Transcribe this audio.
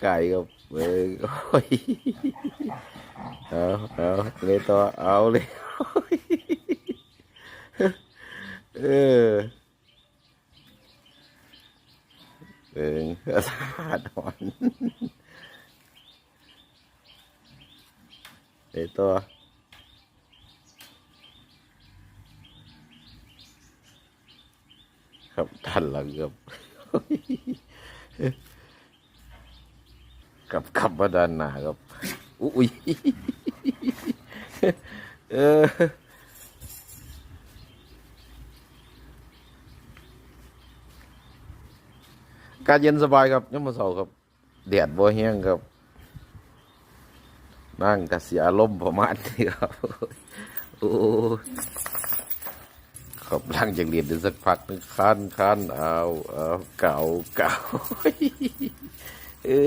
ไก่ครับเออเอาเอาเลยต่อเอาเลยเออเอิงสาดหอนเลยต่อครับทันหลังครับ กับขับมาด้านหน้าครับ อุ้ยเออการเย็นสบายครับยังมาเสาครับแดดบ่แห้งครับ นั่งกระเสียอารมประมาณนี้ครับโอ้ครับหลังจากเรียนได้สักพักนึงคันคันเอาเอาเก่าเก่าเออ